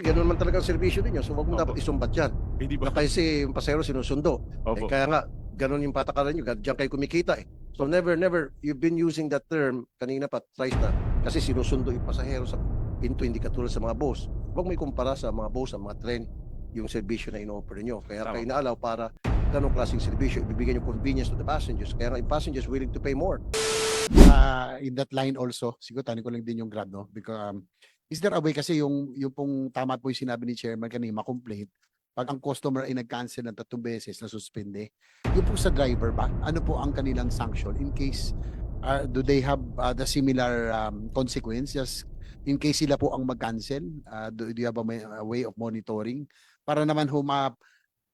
Ganun man talaga ang servisyo ninyo. So, wag mo Opo. dapat isumbat yan. Hindi ba? Kasi yung pasahero sinusundo. Eh, Opo. kaya nga, ganun yung patakaran nyo. Diyan kayo kumikita eh. So never, never, you've been using that term kanina pa, twice na. Kasi sinusundo yung pasahero sa pinto, hindi katulad sa mga boss. Huwag mo ikumpara sa mga boss, sa mga tren, yung servisyo na ino-offer nyo. Kaya Tama. kayo naalaw para ganong klaseng servisyo, ibibigay yung convenience to the passengers. Kaya nga yung passengers willing to pay more. uh, in that line also, siguro tanong ko lang din yung grab, no? Because, um, is there a way kasi yung, yung pong tama po yung sinabi ni Chairman kanina, ma-complaint, pag ang customer ay nag-cancel ng tatlong beses na suspende, yung po sa driver ba, ano po ang kanilang sanction in case, uh, do they have uh, the similar um, consequences in case sila po ang mag-cancel? Uh, do, do you have a, a way of monitoring? Para naman ho ma,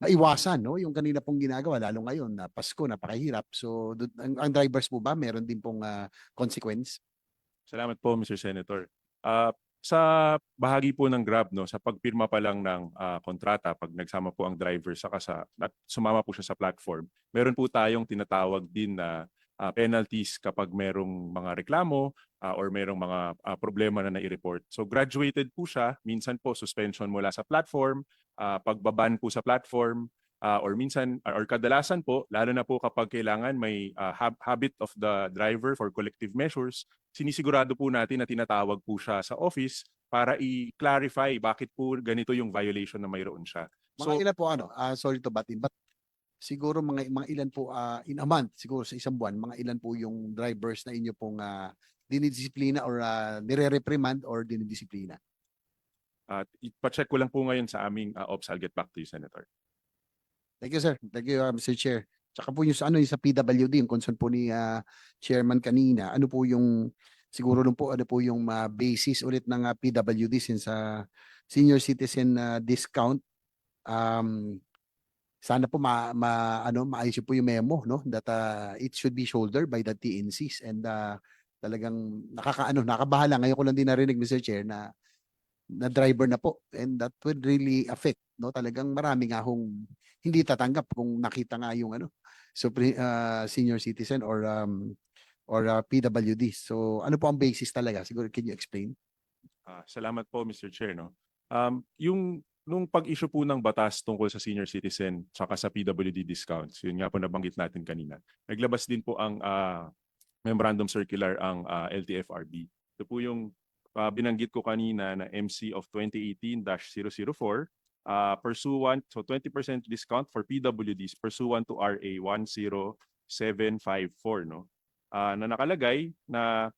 maiwasan no yung kanina pong ginagawa lalo ngayon na Pasko napakahirap so do- ang, ang drivers po ba meron din pong ah, consequence Salamat po, Mr. Senator. Ah, sa bahagi po ng Grab, no, sa pagpirma pa lang ng ah, kontrata, pag nagsama po ang driver saka sa, at sumama po siya sa platform, meron po tayong tinatawag din na ah, penalties kapag merong mga reklamo ah, or merong mga ah, problema na nai-report. So graduated po siya, minsan po suspension mula sa platform, ah, pagbaban po sa platform, ah, or minsan or kadalasan po lalo na po kapag kailangan may ah, hab- habit of the driver for collective measures sinisigurado po natin na tinatawag po siya sa office para i-clarify bakit po ganito yung violation na mayroon siya. mga So, ilan po ano ah, sorry to butt in but siguro mga mga ilan po ah, in a month siguro sa isang buwan mga ilan po yung drivers na inyo pong uh, dinidisiplina or uh, nire-reprimand or dinidisiplina at ipacheck ko lang po ngayon sa aming uh, ops. I'll get back to you, Senator. Thank you, sir. Thank you, uh, Mr. Chair. Tsaka po yung sa ano yung sa PWD, yung concern po ni ah, Chairman kanina. Ano po yung siguro nung po ano po yung ah, basis ulit ng ah, PWD since sa senior citizen ah, discount um sana po ma, ma ano maayos po yung memo no that ah, it should be shouldered by the TNCs and ah, talagang nakakaano nakabahala ngayon ko lang din narinig Mr. Chair na na driver na po and that would really affect no talagang marami nga hong hindi tatanggap kung nakita nga yung ano so senior citizen or um or uh, PWD so ano po ang basis talaga siguro can you explain Ah, salamat po, Mr. Chair. No? Um, yung nung pag-issue po ng batas tungkol sa senior citizen saka sa PWD discounts, yun nga po nabanggit natin kanina. Naglabas din po ang ah, memorandum circular ang ah, LTFRB. Ito po yung ah, binanggit ko kanina na MC of 2018-004 ah, pursuant so 20% discount for PWDs pursuant to RA 10754 no. Ah, na nakalagay na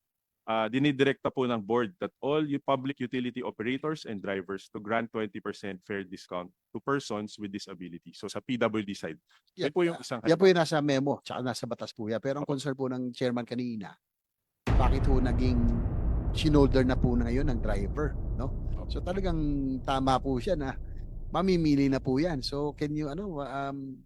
uh, dinidirekta po ng board that all you public utility operators and drivers to grant 20% fair discount to persons with disability. So sa PWD side. Yan po yung isang yan po yung nasa memo tsaka nasa batas po yan pero ang concern po ng chairman kanina bakit po naging shinolder na po na ngayon ng driver no so talagang tama po siya na mamimili na po yan so can you ano um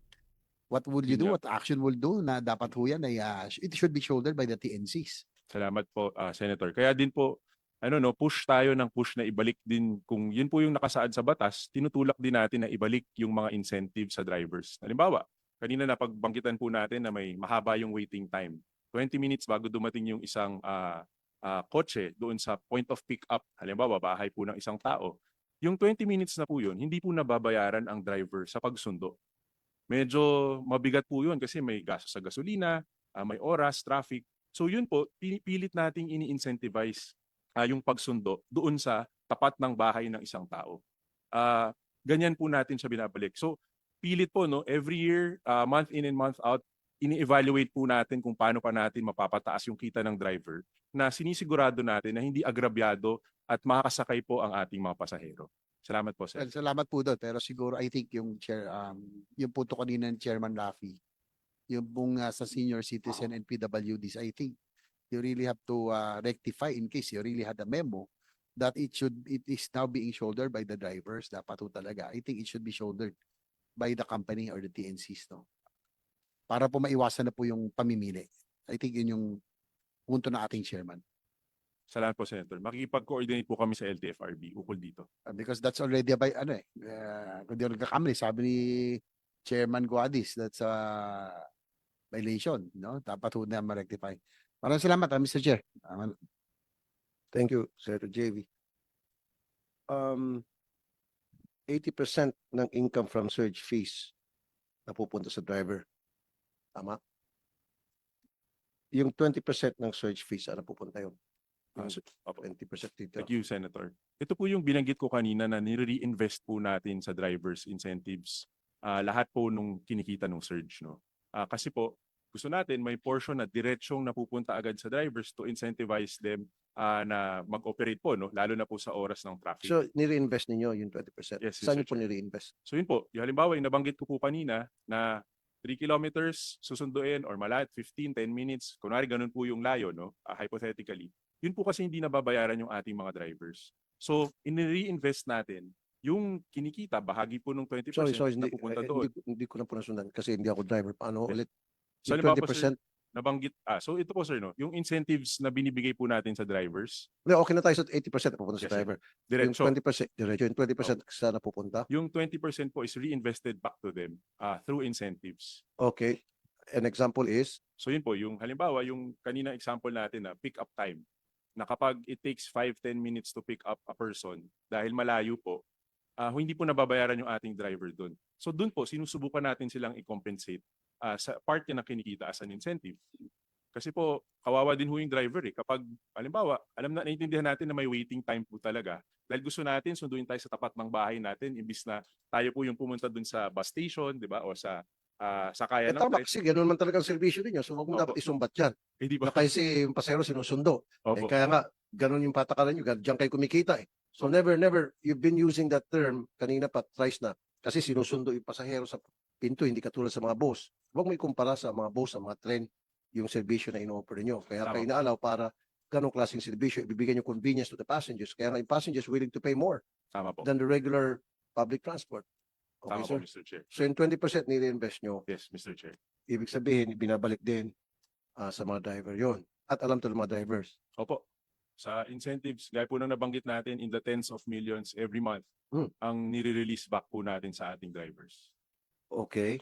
what would you do what action will do na dapat po yan ay ah, it should be shouldered by the TNCs Salamat po, ah, Senator. Kaya din po, ano no, push tayo ng push na ibalik din kung yun po yung nakasaad sa batas, tinutulak din natin na ibalik yung mga incentive sa drivers. Halimbawa, kanina na pagbangkitan po natin na may mahaba yung waiting time. 20 minutes bago dumating yung isang ah, ah, kotse doon sa point of pick up. Halimbawa, bahay po ng isang tao. Yung 20 minutes na po yun, hindi po nababayaran ang driver sa pagsundo. Medyo mabigat po yun kasi may gasto sa gasolina, ah, may oras, traffic. So yun po, pinipilit nating ini-incentivize ah, yung pagsundo doon sa tapat ng bahay ng isang tao. Ah, ganyan po natin siya binabalik. So pilit po no, every year, ah, month in and month out, ini-evaluate po natin kung paano pa natin mapapataas yung kita ng driver na sinisigurado natin na hindi agrabyado at makakasakay po ang ating mga pasahero. Salamat po, sir. Well, salamat po doon. Pero siguro I think yung chair um yung punto kanina ni Chairman Rafi, yung pong uh, sa senior citizen and PWDs, I think you really have to uh, rectify in case you really had a memo that it should it is now being shouldered by the drivers. Dapat po talaga. I think it should be shouldered by the company or the TNCs no. Para po maiwasan na po yung pamimili. I think yun yung punto na ating chairman. Salamat po, Senator. Makikipag-coordinate po kami sa LTFRB ukol dito. Uh, because that's already by ano eh uh, kung di ako nagkakamali sabi ni Chairman Guadis that's a violation no dapat ho na ma-rectify maraming salamat ah, Mr. Chair Ah, Thank you, Senator JV. Um, 80% ng income from surge fees napupunta sa driver. Tama? Yung 20% ng surge fees, ano pupunta yun? Yung so- opo. 20% dito. Thank you, Senator. Ito po yung binanggit ko kanina na nire-reinvest po natin sa drivers incentives. ah, lahat po nung kinikita nung surge. No? Ah, kasi po, gusto natin may portion na diretsong napupunta agad sa drivers to incentivize them ah, na mag-operate po, no? lalo na po sa oras ng traffic. So, nire-invest ninyo yung 20%. Yes, Saan nyo po Chair. nire-invest? So yun po, yung halimbawa yung nabanggit ko po kanina na 3 kilometers susunduin or malat 15, 10 minutes, kunwari ganun po yung layo, no? Ah, hypothetically. Yun po kasi hindi nababayaran yung ating mga drivers. So, in-reinvest natin yung kinikita, bahagi po ng 20% Sorry, sorry, na hindi, pupunta eh, doon. hindi, hindi ko na po nasundan kasi hindi ako driver. Paano ulit? So, Yung halimbawa po, sir, 20%? Nabanggit, ah, so ito po sir, no? yung incentives na binibigay po natin sa drivers, Hindi, okay na tayo sa 80% na pupunta sa Yes, sir. driver. Yung diretso, 20%, diretso, yung 20% saan napupunta? yung 20% po is reinvested back to them ah, through incentives. Okay. An example is, So yun po, yung halimbawa, yung kanina example natin na pick up time, na kapag it takes 5-10 minutes to pick up a person dahil malayo po, ah, hindi po nababayaran yung ating driver doon. So doon po, sinusubukan natin silang i-compensate ah, sa part na kinikita as an incentive. Kasi po, kawawa din ho yung driver eh. Kapag, halimbawa, alam na, naiintindihan natin na may waiting time po talaga. Dahil gusto natin, sunduin tayo sa tapat ng bahay natin, imbis na tayo po yung pumunta doon sa bus station, di ba? O sa ah, sakaya eh, ng tama kasi ganun man talaga ang servisyo ninyo. So, wag mo dapat isumbat yan. Eh, di ba? Na kasi yung pasero sinusundo. Eh, Opo. kaya nga, ganun yung patakaran nyo. Diyan kayo kumikita eh. So, never, never, you've been using that term kanina pa, thrice na. Kasi sinusundo yung pasahero sa pinto, hindi katulad sa mga boss. Huwag mo ikumpara sa mga boss, sa mga tren, yung servisyo na ino-offer nyo. Kaya Tama kayo inaalaw para ganong klaseng servisyo, ibibigyan yung convenience to the passengers. Kaya nga yung passengers willing to pay more Tama po. than the regular public transport. Okay, Tama sir? po, Mr. Chair. So yung 20% nire-invest nyo, Yes, Mr. Chair. ibig sabihin, binabalik din ah, sa mga driver yon At alam to ng mga drivers. Opo. Sa incentives, gaya po nang nabanggit natin, in the tens of millions every month, Hmm. ang nire-release back po natin sa ating drivers. Okay.